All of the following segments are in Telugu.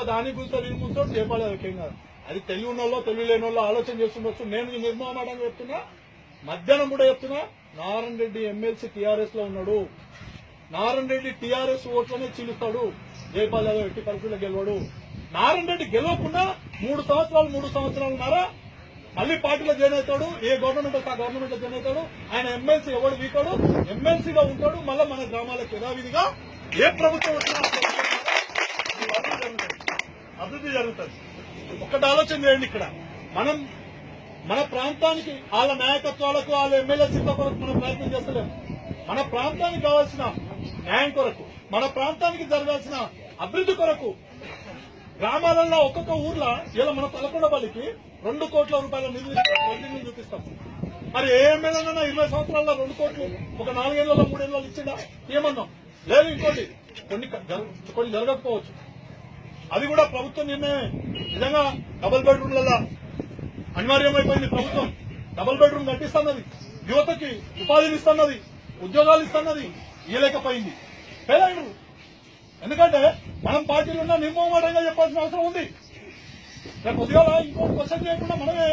ఏదో దాని గురించి దీని గురించి చేపాలి ఏం కాదు అది తెలివి ఉన్న వాళ్ళు తెలివి లేని వాళ్ళు ఆలోచన చేస్తుండొచ్చు. నేను నిర్మమాటంగా చెప్తున్నా. మధ్యాహ్నం కూడా చెప్తున్నా. నారాయణ రెడ్డి ఎమ్మెల్సీ టీఆర్ఎస్లో ఉన్నాడు. నారాయణ రెడ్డి టీఆర్ఎస్ ఓట్లనే చిలుస్తాడు. జయపాల్ యాదవ్ ఎట్టి పరిస్థితుల్లో గెలవడు. నారాయణ రెడ్డి గెలవకుండా మూడు సంవత్సరాలు మూడు సంవత్సరాలున్నార మళ్ళీ పార్టీలో జాయిన్ అవుతాడు. ఏ గవర్నమెంట్ ఆ గవర్నమెంట్లో జాయిన్ అవుతాడు. ఆయన ఎమ్మెల్సీ ఎవడు వీకాడు? ఎమ్మెల్సీగా ఉంటాడు. మళ్ళీ మన గ్రామాలకు యథావిధిగా ఏ ప్రభుత్వం వచ్చినా ప్రభుత్వం అభివృద్ధి జరుగుతుంది. ఒక్కటి ఆలోచన చేయండి ఇక్కడ. మనం మన ప్రాంతానికి వాళ్ళ నాయకత్వాలకు వాళ్ళ ఎమ్మెల్యే సీట్ల కొరకు మనం ప్రయత్నం చేస్తలేము మన ప్రాంతానికి కావాల్సిన న్యాయం కొరకు మన ప్రాంతానికి జరగాల్సిన అభివృద్ధి కొరకు గ్రామాలలో ఒక్కొక్క ఊర్లో ఇలా మన తలకొండపల్లికి రెండు కోట్ల రూపాయల నిధులు చూపిస్తాం. మరి ఏ ఎమ్మెల్యేనైనా ఇరవై సంవత్సరాల్లో రెండు కోట్లు ఒక నాలుగేళ్ళలో మూడేళ్ళలో ఇచ్చిందా? ఏమన్నాం? లేదు ఇంకోటి. కొన్ని కొన్ని జరగకపోవచ్చు. అది కూడా ప్రభుత్వం నిర్ణయమే. నిజంగా డబుల్ బెడ్రూమ్లలో అనివార్యమైపోయింది ప్రభుత్వం. డబుల్ బెడ్రూమ్ కట్టిస్తున్నది. యువతకి ఉపాధిని ఇస్తున్నది. ఉద్యోగాలు ఇస్తున్నది. ఇయ్యలేకపోయింది. పేదలు ఎందుకంటే మనం పార్టీలు ఉన్న నిర్మోహమాటంగా చెప్పాల్సిన అవసరం ఉంది. రేపు ఉద్యోగాల ఇంకోటి క్వశ్చన్ చేయకుండా మనమే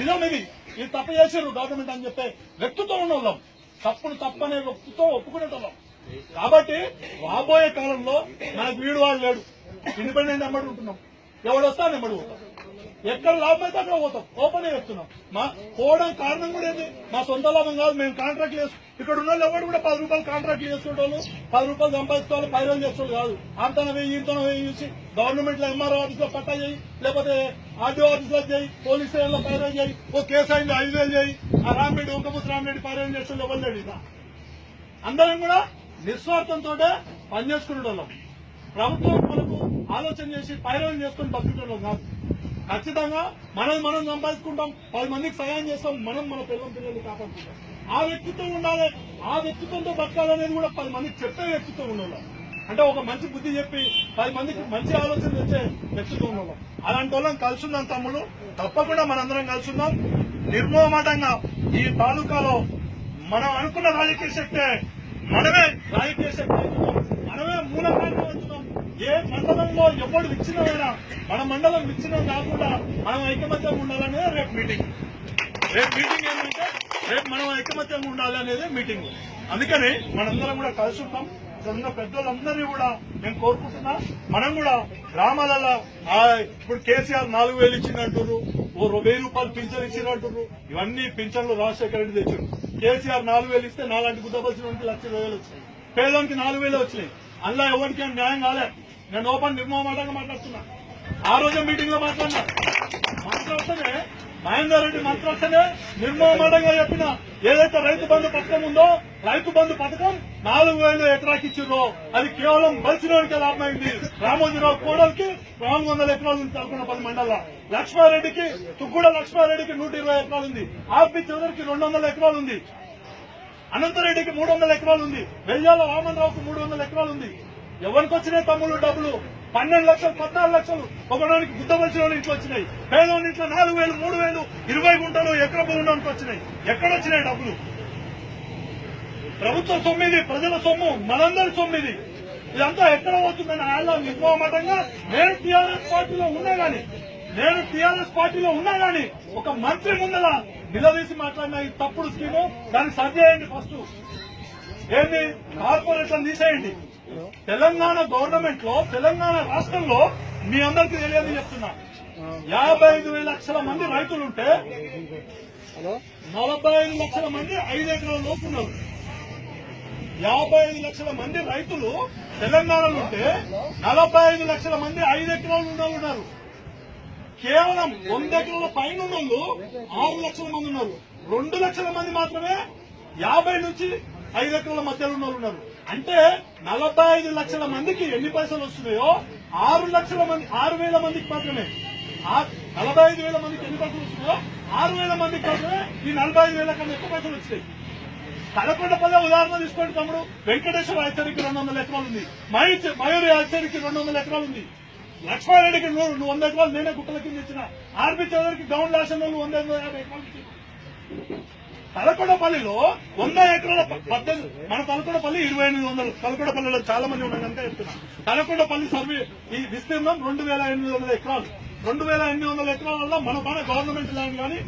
నిజం ఇది. ఇది తప్పు చేసారు గవర్నమెంట్ అని చెప్పే వ్యక్తితో ఉన్న వాళ్ళం. తప్పును తప్పనే వ్యక్తితో ఒప్పుకునేటోళ్ళం. కాబట్టి రాబోయే కాలంలో మనకు వీడు వాళ్ళు లేడు. ఇండిపెండెంట్ నెంబడి ఉంటున్నాం ఎవడు వస్తా నెంబడి పోతాం ఎక్కడ లాభం అయితే అక్కడ పోతాం. ఓపెన్ చెప్తున్నాం. మా పోవడం కారణం కూడా ఏంది? మా సొంత లాభం కాదు మేము కాంట్రాక్ట్ చేసు ఇక్కడ ఉన్న వాళ్ళు ఎవరు కూడా పది రూపాయలు కాంట్రాక్ట్ చేసుకుంటారు పది రూపాయలు సంపాదించుకోవాలి పైరలు చేస్తారు కాదు. అంతన వేయి ఇంతన వేయి చూసి గవర్నమెంట్లో ఎంఆర్ఓ ఆఫీస్లో పట్టా చేయి లేకపోతే ఆర్డీఓ ఆఫీస్లో చేయి పోలీస్ స్టేషన్లో పైరలు చేయి ఓ కేసు అయింది ఐదు వేలు చేయి. ఆ రామిరెడ్డి ఒకముద్దు రామిరెడ్డి పైరలు చేస్తారు ఎవరు లేడు అందరం కూడా నిస్వార్థంతో పనిచేసుకునే వాళ్ళం ప్రభుత్వం మనకు ఆలోచన చేసి పైరవం చేసుకుని బతుకుతున్నాం కాదు. ఖచ్చితంగా మనం మనం సంపాదించుకుంటాం పది మందికి సహాయం చేస్తాం మనం మన పిల్లల పిల్లలు కాపాడుకుంటాం. ఆ వ్యక్తిత్వం ఉండాలి ఆ వ్యక్తిత్వంతో బతకాలనేది కూడా పది మందికి చెప్పే వ్యక్తిత్వం ఉండాలి. అంటే ఒక మంచి బుద్ధి చెప్పి పది మందికి మంచి ఆలోచన వచ్చే వ్యక్తిత్వం ఉండాలి. అలాంటి వాళ్ళం కలిసి ఉన్నాం తమ్ముడు తప్పకుండా మనందరం కలిసి ఉన్నాం. నిర్మోహమాటంగా ఈ తాలూకాలో మనం అనుకున్న రాజకీయ శక్తే మనమే రాజకీయ శక్తి మనమే మూల అవుతున్నాం మండలంలో ఎవడు విచ్ఛిన్నమైనా మన మండలం విచ్ఛిన్నం కాకుండా మనం ఐకమత్యం ఉండాలనేది రేపు మీటింగ్. రేపు మీటింగ్ ఏంటంటే రేపు మనం ఐకమత్యంగా ఉండాలి అనేది మీటింగ్. అందుకని మనందరం కూడా కలిసి ఉంటాం ఉన్న పెద్దలందరినీ కూడా నేను కోరుకుంటున్నా. మనం కూడా గ్రామాలలో ఇప్పుడు కేసీఆర్ నాలుగు వేలు ఇచ్చిందంటారు ఓ వెయ్యి రూపాయలు పింఛన్ ఇచ్చినట్టు ఇవన్నీ పింఛన్లు రాజశేఖర రెడ్డి తెచ్చారు కేసీఆర్ నాలుగు వేలు ఇస్తే నాలాంటి గుద్దపరిచిన లక్ష ఇరవై వేలు వచ్చినాయి. పేదోనికి నాలుగు వేలు వచ్చినాయి. అందులో ఎవరికైనా న్యాయం కాలేదు నేను ఓపెన్ నిర్మమాటంగా మాట్లాడుతున్నా. ఆ రోజు మీటింగ్లో మాట్లాడినా. మాట్లాడితేనే మహేందర్ రెడ్డి మాట్లాడితేనే నిర్మమాటంగా చెప్పిన. ఏదైతే రైతు బంధు పథకం ఉందో రైతు బంధు పథకం నాలుగు వేలు ఎకరాకి ఇచ్చిర్రో. అది కేవలం బలిసినోడికి లాభమైంది. రామోజీరావు కోడలికి నాలుగు వందల ఎకరాలు ఉంది తలకొండ పది మండల లక్ష్మారెడ్డికి తుక్కుడ లక్ష్మారెడ్డికి నూట ఇరవై ఎకరాలు ఉంది. ఆర్పి చౌదరికి రెండు వందల ఎకరాలు ఉంది. అనంతరెడ్డికి మూడు వందల ఎకరాలు ఉంది. వెయ్యాల రామన్ రావుకు మూడు వందల ఎకరాలు ఉంది. ఎవరికి వచ్చినాయి తమ్ముళ్ళు డబ్బులు? పన్నెండు లక్షలు పద్నాలుగు లక్షలు ఒకడానికి గుద్దవలసిన ఇంట్లో వచ్చినాయి. పేదోని ఇంట్లో నాలుగు వేలు మూడు వేలు ఇరవై గుంటలు ఎక్కడ ఉండడానికి వచ్చినాయి. ఎక్కడ వచ్చినాయి డబ్బులు? ప్రభుత్వ సొమ్మిది ప్రజల సొమ్ము మనందరి సొమ్మిది. ఇదంతా ఎక్కడ పోతుందని ఆయన నిర్మోహమాటంగా నేను టీఆర్ఎస్ పార్టీలో ఉన్నా గాని నేను టీఆర్ఎస్ పార్టీలో ఉన్నా గాని ఒక మంత్రి ముందల నిలదీసి మాట్లాడిన ఈ తప్పుడు స్కీము దాన్ని సరిచేయండి ఫస్ట్. ఏంది? కార్పొరేషన్ తీసేయండి. తెలంగాణ గవర్నమెంట్లో తెలంగాణ రాష్ట్రంలో మీ అందరికీ తెలియదు చెప్తున్నా. యాభై ఐదు వేల లక్షల మంది రైతులుంటే నలభై ఐదు లక్షల మంది ఐదు ఎకరాల లోపు ఉన్నారు. యాభై ఐదు లక్షల మంది రైతులు తెలంగాణలో ఉంటే నలభై ఐదు లక్షల మంది ఐదు ఎకరాలు ఉన్నారు. కేవలం వంద ఎకరాల పైన ఉన్న వాళ్ళు ఆరు లక్షల మంది ఉన్నారు. రెండు లక్షల మంది మాత్రమే యాభై నుంచి ఐదు ఎకరాల మధ్యలో ఉన్న ఉన్నారు. అంటే నలభై ఐదు లక్షల మందికి ఎన్ని పైసలు వస్తున్నాయో ఆరు లక్షల మంది ఆరు వేల మందికి మాత్రమే. నలభై ఐదు వేల మందికి ఎన్ని పైసలు వస్తున్నాయో ఆరు వేల మందికి మాత్రమే ఈ నలభై ఐదు వేల కన్నా ఎక్కువ పైసలు వచ్చినాయి. కలకొండ పల్లె ఉదాహరణ తీసుకోండి తమ్ముడు. వెంకటేశ్వర ఆచార్యకి రెండు వందల ఎకరాలు ఉంది. మయూరి ఆచార్యకి రెండు వందల ఎకరాలు ఉంది. లక్ష్మారెడ్డికి నువ్వు నువ్వు వంద ఎకరాలు నేనే గుట్టల కింద ఇచ్చిన. ఆర్బి చౌదరికి గౌండ్ లాషన్ వంద యాభై ఎకరాలు ఇచ్చిన. తలకొండపల్లిలో వంద ఎకరాల పద్దెనిమిది మన తలకొండపల్లి ఇరవై ఎనిమిది వందలు. తలకొండపల్లిలో చాలా మంది ఉన్నారు కనుక చెప్తున్నా. తలకొండపల్లి సర్వే ఈ విస్తీర్ణం రెండు వేల ఎనిమిది వందల ఎకరాలు. రెండు వేల ఎనిమిది వందల ఎకరాలలో మన మన గవర్నమెంట్ ల్యాండ్ కానీ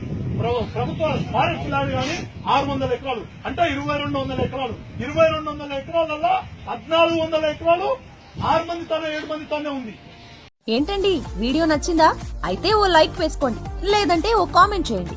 ప్రభుత్వ ఫారెస్ట్ ల్యాండ్ కానీ ఆరు వందల ఎకరాలు. అంటే ఇరవై రెండు వందల ఎకరాలు. ఇరవై రెండు వందల ఎకరాలలో పద్నాలుగు వందల ఎకరాలు ఆరు మంది తానే ఏడు మంది తానే ఉంది. ఏంటండి? వీడియో నచ్చిందా? అయితే ఓ లైక్ వేసుకోండి. లేదంటే ఓ కామెంట్ చేయండి.